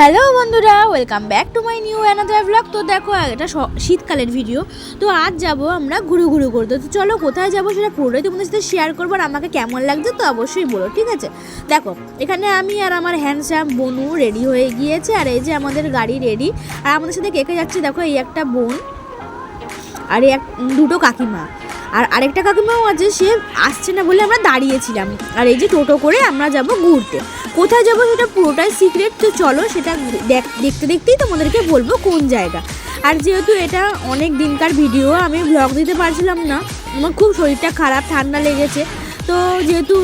Hello বন্ধুরা welcome back to my new another blog তো দেখো, এটা শীতকালের ভিডিও তো আজ যাব আমরা ঘুরু ঘুরু করতে। তো চলো, কোথায় যাব সেটা পুরোটাই তোমাদের সাথে শেয়ার করব আর আমাকে কেমন লাগছে তো অবশ্যই বলো, ঠিক আছে? দেখো, এখানে আমি আর আমার হ্যান্ডসাম বনু রেডি হয়ে গিয়েছে আর এই যে আমাদের গাড়ি রেডি আর আমাদের সাথে কেকে যাচ্ছে দেখো, এই একটা বোন আর এক দুটো কাকিমা। আর আরেকটা কাকিমাও আছে, সে আসছে না বলে আমরা দাঁড়িয়েছিলাম। আর এই যে টোটো করে আমরা যাব ঘুরতে। কোথায় যাব সেটা পুরোটাই সিক্রেট তো চলো সেটা দেখতে দেখতেই তোমাদেরকে বলব কোন জায়গা। আর যেহেতু এটা অনেক দিনকার ভিডিও, আমি ব্লগ দিতে পারছিলাম না। আমার খুব শরীরটা খারাপ, ঠান্ডা লেগেছে। তো যেহেতু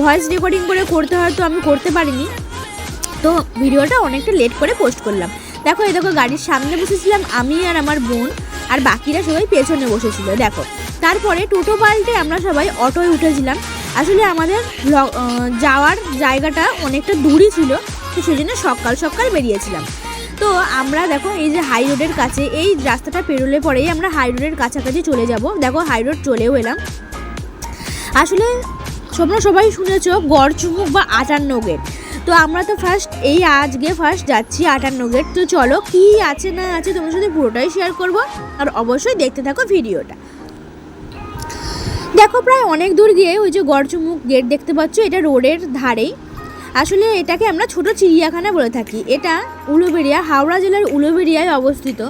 ভয়েস রেকর্ডিং করে করতে হয়, তো আমি করতে পারিনি। তো ভিডিওটা অনেকটা লেট করে পোস্ট করলাম। দেখো, এই দেখো, গাড়ির সামনে বসেছিলাম আমি আর আমার বোন। আর বাকিরা সবাই পেছনে বসেছিল, দেখো। তারপরে টোটো পাল্টে আমরা সবাই অটোয় উঠেছিলাম। আসলে আমাদের যাওয়ার জায়গাটা অনেকটা দূরই ছিল, তো সেই জন্য সকাল সকাল বেরিয়েছিলাম। তো আমরা দেখো এই যে হাই রোডের কাছে, এই রাস্তাটা পেরোলে পরেই আমরা হাই রোডের কাছাকাছি চলে যাব। দেখো হাই রোড চলেও এলাম। আসলে তোমরা সবাই শুনেছ গড় চুমুক বা আটান্ন গেট। তো আমরা তো ফার্স্ট এই আজকে ফার্স্ট যাচ্ছি আটান্ন গেট। তো চলো কি আছে না আছে তোমার সাথে পুরোটাই শেয়ার করব। আর অবশ্যই দেখতে থাকো ভিডিওটা দেখো, প্রায় অনেক দূর গিয়ে ওই যে গড়চুমুক গেট দেখতে পাচ্ছ, এটা রোডের ধারেই। আসলে এটাকে আমরা ছোট চিড়িয়াখানা বলে থাকি। এটা উলুবেড়িয়া, হাওড়া জেলার উলুবেড়িয়ায় অবস্থিত।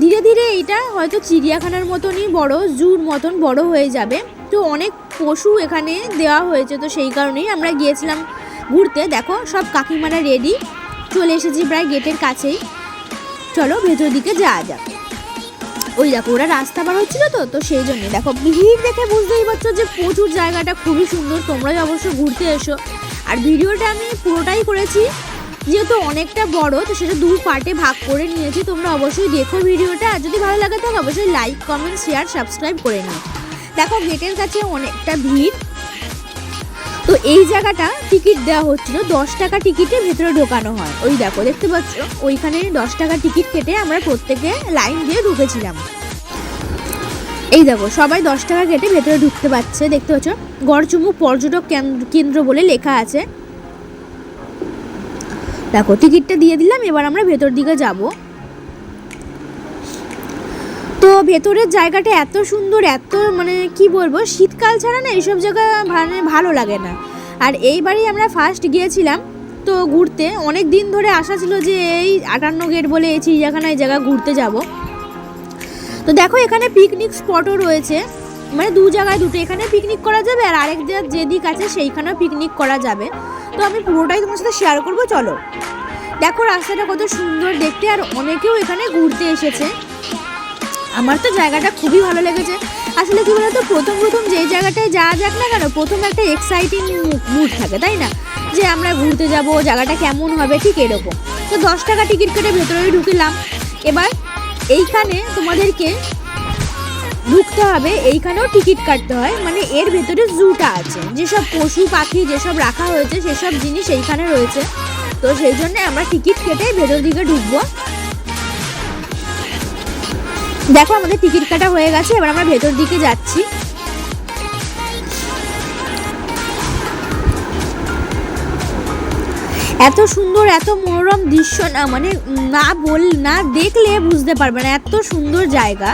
ধীরে ধীরে এটা হয়তো চিড়িয়াখানার মতনই বড়, জুর মতন বড় হয়ে যাবে। তো অনেক পশু এখানে দেওয়া হয়েছে, তো সেই কারণেই আমরা গিয়েছিলাম ঘুরতে। দেখো, সব কাকিমারা রেডি চলে এসেছি প্রায় গেটের কাছেই। চলো, ভেতর দিকে যাওয়া যাক। ওই দেখো, ওরা রাস্তা পার হচ্ছিল তো তো সেই জন্য। দেখো, ভিড় দেখে বুঝতেই পারছ যে প্রচুর জায়গাটা খুবই সুন্দর, তোমরাই অবশ্য ঘুরতে এসো। আর ভিডিওটা আমি পুরোটাই করেছি, যেহেতু অনেকটা বড়, তো সেটা দু পার্টে ভাগ করে নিয়েছি, তোমরা অবশ্যই দেখো ভিডিওটা। আর যদি ভালো লাগে তাহলে অবশ্যই লাইক কমেন্ট শেয়ার সাবস্ক্রাইব করে নিও। দেখো, গেটের কাছে অনেকটা ভিড় তো এই জায়গাটা টিকিট দেওয়া হচ্ছিল। দশ টাকা টিকিটে ভেতরে ঢোকানো হয়। ওই দেখো, দেখতে পাচ্ছ? ওইখানে দশ টাকা টিকিট কেটে আমরা প্রত্যেকে লাইন দিয়ে ঢুকেছিলাম। এই দেখো, সবাই দশ টাকা কেটে ভেতরে ঢুকতে পারছে। দেখতে পাচ্ছ? গড়চুমুক পর্যটক কেন্দ্র- কেন্দ্র বলে লেখা আছে। দেখো টিকিটটা দিয়ে দিলাম, এবার আমরা ভেতর দিকে যাব। তো ভেতরের জায়গাটা এত সুন্দর, এত মানে কি বলব, শীতকাল ছাড়া না এইসব জায়গা মানে ভালো লাগে না। আর এইবারই আমরা ফার্স্ট গিয়েছিলাম তো ঘুরতে। অনেক দিন ধরে আশা ছিল যে এই আটান্ন গেট বলে এই চিড়িয়াখানায় জায়গা ঘুরতে যাব। তো দেখো এখানে পিকনিক স্পটও রয়েছে। মানে দু জায়গায় দুটো, এখানে পিকনিক করা যাবে আর আরেক যে যেদিক আছে সেইখানেও পিকনিক করা যাবে। তো আমি পুরোটাই তোমার সাথে শেয়ার করব, চলো। দেখো রাস্তাটা কত সুন্দর দেখতে আর অনেকেও এখানে ঘুরতে এসেছে। আমার তো জায়গাটা খুবই ভালো লেগেছে। আসলে কি বলতো, প্রথম প্রথম যেই জায়গাটায় যাওয়া যাক না কেন, প্রথম একটা এক্সাইটিং মুড থাকে, তাই না? যে আমরা ঘুরতে যাব, জায়গাটা কেমন হবে, ঠিক এরকম। তো দশ টাকা টিকিট কেটে ভেতরে ঢুকিলাম। এবার এইখানে তোমাদেরকে ঢুকতে হবে, এইখানেও টিকিট কাটতে হয়। মানে এর ভেতরে জুটা আছে। যেসব পশু পাখি যেসব রাখা হয়েছে, সেসব জিনিস এইখানে রয়েছে। তো সেই জন্য আমরা টিকিট কেটে ভেতর দিকে ঢুকবো। দেখো, আমাদের টিকিট কাটা হয়ে গেছে, এবার আমরা ভেতর দিকে যাচ্ছি। এত সুন্দর, এত মনোরম দৃশ্য না মানে না বল, না দেখলে বুঝতে পারবে না, এত সুন্দর জায়গা।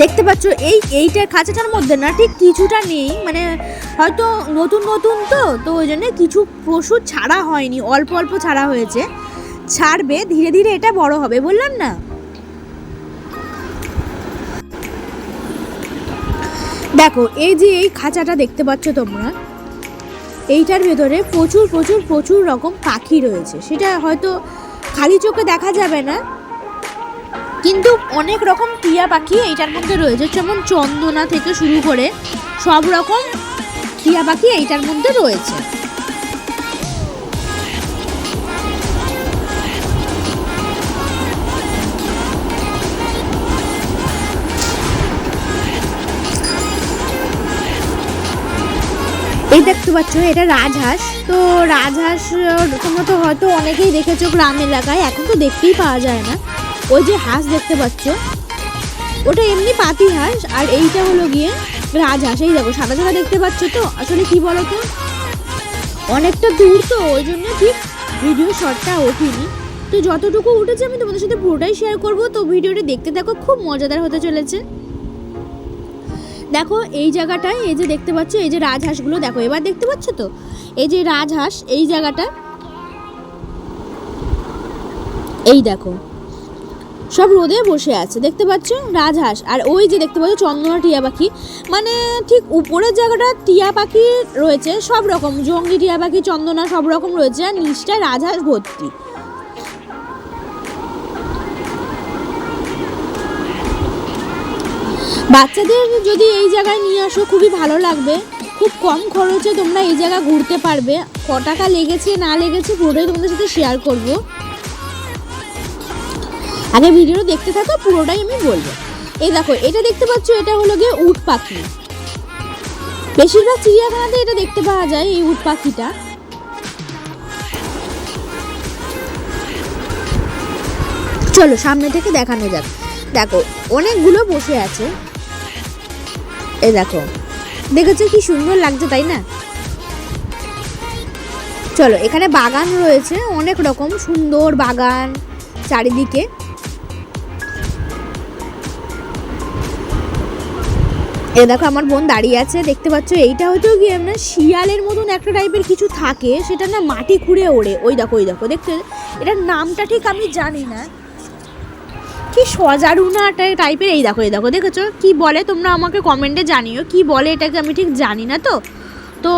দেখতে পাচ্ছ, এই, এইটার খাঁচাটার মধ্যে না ঠিক কিছুটা নেই মানে হয়তো নতুন নতুন তো তো ওই জন্য কিছু পশু ছাড়া হয়নি, অল্প অল্প ছাড়া হয়েছে। ছাড়বে, ধীরে ধীরে এটা বড় হবে, বললাম না? দেখো, এই যে এই খাঁচাটা দেখতে পাচ্ছ তোমরা, এইটার ভেতরে প্রচুর প্রচুর প্রচুর রকম পাখি রয়েছে। সেটা হয়তো খালি চোখে দেখা যাবে না, কিন্তু অনেক রকম টিয়া পাখি এইটার মধ্যে রয়েছে। যেমন চন্দনা থেকে শুরু করে সব রকম টিয়া পাখি এইটার মধ্যে রয়েছে। এই দেখতে পাচ্ছ, এটা রাজহাঁস। তো রাজহাঁস তোমরা তো হয়তো অনেকেই দেখেছ গ্রাম এলাকায়, এখন তো দেখতেই পাওয়া যায় না। ওই যে হাঁস দেখতে পাচ্ছ, ওটা এমনি পাতি হাঁস, আর এইটা হলো গিয়ে রাজহাঁস। এই দেখো, সাদা সাদা দেখতে পাচ্ছ তো? আসলে কি বলো তো অনেকটা দূর তো, ওই জন্য ঠিক ভিডিও শর্টটা ওঠেনি। তো যতটুকু উঠেছে, আমি তোমাদের সাথে পুরোটাই শেয়ার করব। তো ভিডিওটি দেখতে দেখো খুব মজাদার হতে চলেছে। দেখো, এই জায়গাটায় এই যে দেখতে পাচ্ছ, এই যে রাজহাঁসগুলো, দেখো, এবার দেখতে পাচ্ছ তো? এই যে রাজহাঁস, এই জায়গাটা, এই দেখো, সব রোদে বসে আছে, দেখতে পাচ্ছ? রাজহাঁস, আর ওই যে দেখতে পাচ্ছ, চন্দনা টিয়া পাখি মানে ঠিক উপরের জায়গাটা টিয়া পাখি রয়েছে, সব রকম, জঙ্গলি টিয়া পাখি, চন্দনা, সব রকম রয়েছে, আর নিচটা রাজহাঁস ভর্তি। বাচ্চাদের যদি এই জায়গায় নিয়ে আসো, খুবই ভালো লাগবে। খুব কম খরচে তোমরা এই জায়গা ঘুরতে পারবে। ক টাকা লেগেছে, না লেগেছে, পুরোটাই তোমাদের সাথে শেয়ার করব। আগে ভিডিওটা দেখতে থাকো, পুরোটাই আমি বলব। এই দেখো, এটা দেখতে পাচ্ছ, এটা হলো গিয়ে উট পাখি। বেশিরভাগ চিড়িয়াখানাতে এটা দেখতে পাওয়া যায়, এই উট পাখিটা। চলো, সামনে থেকে দেখানো যাক। দেখো, অনেকগুলো বসে আছে। এ দেখো। দেখেছ কি সুন্দর লাগছে, তাই না? চলো, এখানে বাগান রয়েছে, অনেক রকম, সুন্দর বাগান চারিদিকে। এ দেখো, আমার বোন দাঁড়িয়ে আছে, দেখতে পাচ্ছ? এইটা হয়তো কি না শিয়ালের মতন একটা টাইপের কিছু থাকে, সেটা না মাটি খুঁড়ে ওড়ে। ওই দেখো ওই দেখো, দেখতে এটার নামটা ঠিক আমি জানি না। কি সজারুনা টাইপের এই দেখো এই দেখো, দেখেছ? কি বলে? তোমরা আমাকে কমেন্টে জানিও, কি বলে এটাকে? আমি ঠিক জানি না তো। তো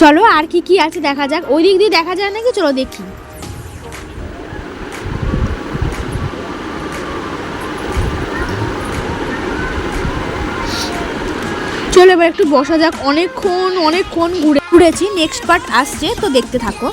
চলো, আর কি কি আছে দেখা যাক। ওই দিক দিয়ে দেখা যায় নাকি? চলো দেখি। চলো, এবার একটু বসা যাক। অনেকক্ষণ অনেকক্ষণ ঘুরে ঘুরেছি। নেক্সট পার্ট আসছে, তো দেখতে থাকো।